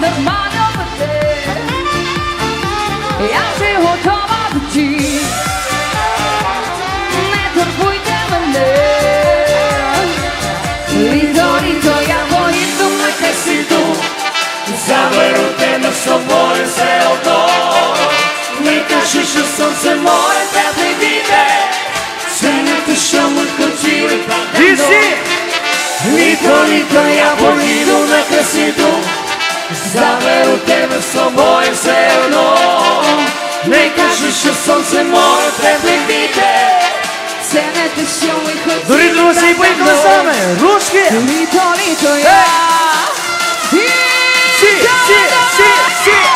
нормально веде. Я вже готова до дій. Не турбуйте мене. Літо, літо, я поїду на касіду. Заберу тебе з собою все одно. Не кажи, що сонце море теплий вітер. Це не те, що ми хотіли, так давно. Літо, літо, я поїду на красоту. З собою все одно. Не кажи, що сонце море теплий вітер. Це не те, що ми хотіли. Дорогі друзі, поїхали з нами! Ручки! Літо, літо, я. Всі, всі, всі, всі!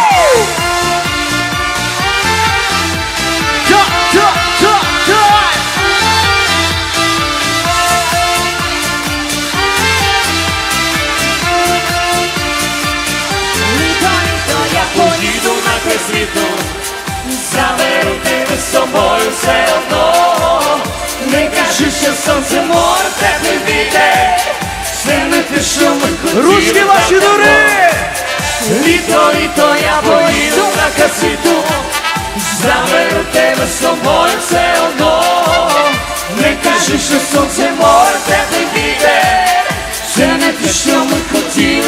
Свічуся сонце, море, теплий вітер, все не пішов, руські ваші дури, літо, літо, я поїду на касіту, заберу тебе з собою все одно, не кажи, що сонце, море, теплий вітер, все не те, що ми хотіли.